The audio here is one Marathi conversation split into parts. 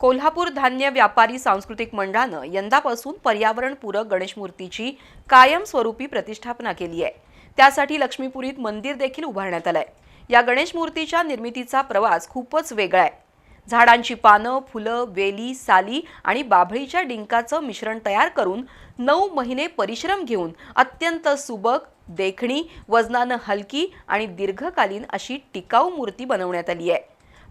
कोल्हापूर धान्य व्यापारी सांस्कृतिक मंडळानं यंदापासून पर्यावरणपूरक गणेशमूर्तीची कायमस्वरूपी प्रतिष्ठापना केली आहे. त्यासाठी लक्ष्मीपुरीत मंदिर देखील उभारण्यात आलंय. या गणेश मूर्तीच्या निर्मितीचा प्रवास खूपच वेगळा आहे. झाडांची पानं फुलं वेली साली आणि बाभळीच्या डिंकाचं मिश्रण तयार करून नऊ महिने परिश्रम घेऊन अत्यंत सुबक देखणी वजनानं हलकी आणि दीर्घकालीन अशी टिकाऊ मूर्ती बनवण्यात आली आहे.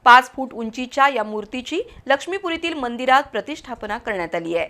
पाच फूट उंचीच्या या मूर्तीची लक्ष्मीपुरीतील मंदिरात प्रतिष्ठापना करण्यात आली आहे.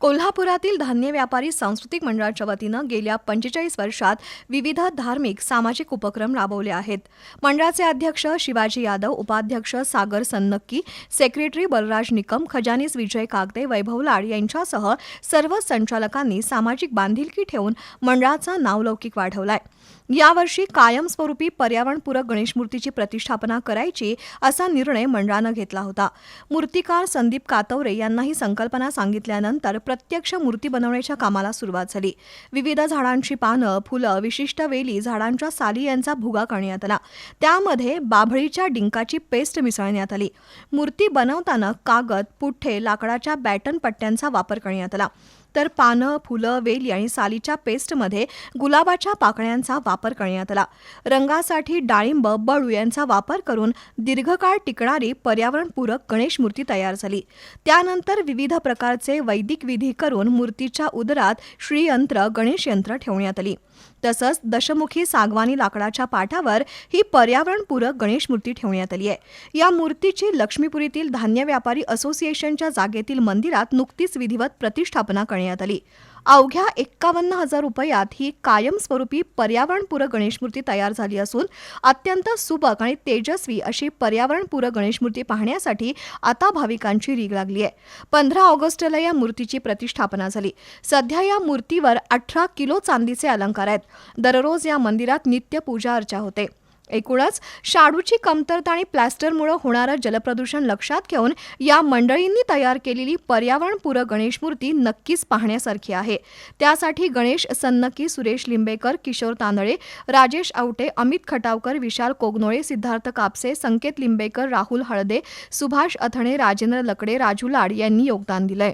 कोल्हापुरातील धान्य व्यापारी सांस्कृतिक मंडळाच्या वतीनं गेल्या पंचेचाळीस वर्षात विविध धार्मिक सामाजिक उपक्रम राबवले आहेत. मंडळाचे अध्यक्ष शिवाजी यादव उपाध्यक्ष सागर सन्नक्की सेक्रेटरी बलराज निकम खजानीस विजय कागदे वैभव लाड यांच्यासह सर्व संचालकांनी सामाजिक बांधिलकी ठेवून मंडळाचा नावलौकिक वाढवला आहे यावर्षी कायमस्वरूपी पर्यावरणपूरक गणेश मूर्तीची प्रतिष्ठापना करायची असा निर्णय मंडळानं घेतला होता. मूर्तिकार संदीप कातवरे यांना ही संकल्पना सांगितल्यानंतर प्रत्यक्ष मूर्ती बनवण्याच्या कामाला सुरुवात झाली. विविध झाडांची पानं फुलं विशिष्ट वेली झाडांच्या साली यांचा भुगा करण्यात आला. त्यामध्ये बाभळीच्या डिंकाची पेस्ट मिसळण्यात आली. मूर्ती बनवताना कागद पुठ्ठे लाकडाच्या बॅटन पट्ट्यांचा वापर करण्यात आला. तर पानं फुलं वेली आणि सालीच्या पेस्टमध्ये गुलाबाच्या पाकळ्यांचा वापर करण्यात आला. रंगासाठी डाळिंब बळू यांचा वापर करून दीर्घकाळ टिकणारी पर्यावरणपूरक गणेश मूर्ती तयार झाली. त्यानंतर विविध प्रकारचे वैदिक विधी करून मूर्तीच्या उदरात श्रीयंत्र गणेश यंत्र ठेवण्यात आली. तसंच दशमुखी सागवानी लाकडाच्या पाठावर ही पर्यावरणपूरक गणेश मूर्ती ठेवण्यात आली आहे. या मूर्तीची लक्ष्मीपुरीतील धान्य व्यापारी असोसिएशनच्या जागेतील मंदिरात नुकतीच विधिवत प्रतिष्ठापना करण्यात आली. अवघ्या एक्कावन्न हजार रुपयात ही कायमस्वरूपी पर्यावरणपूरक गणेश मूर्ती तयार झाली असून अत्यंत सुबक आणि तेजस्वी अशी पर्यावरणपूरक गणेश मूर्ती पाहण्यासाठी आता भाविकांची रीग लागली आहे. पंधरा ऑगस्टला या मूर्तीची प्रतिष्ठापना झाली. सध्या या मूर्तीवर अठरा किलो चांदीचे अलंकार आहेत. दररोज या मंदिरात नित्य पूजा अर्चा होते. एकूणच शाडूची कमतरता आणि प्लॅस्टरमुळे होणारं जलप्रदूषण लक्षात घेऊन या मंडळींनी तयार केलेली पर्यावरणपूरक गणेश मूर्ती नक्कीच पाहण्यासारखी आहे. त्यासाठी गणेश सन्नकी सुरेश लिंबेकर किशोर तांदळे राजेश आवटे अमित खटावकर विशाल कोगनोळे सिद्धार्थ कापसे संकेत लिंबेकर राहुल हळदे सुभाष अथणे राजेंद्र लकडे राजू लाड यांनी योगदान दिलंय.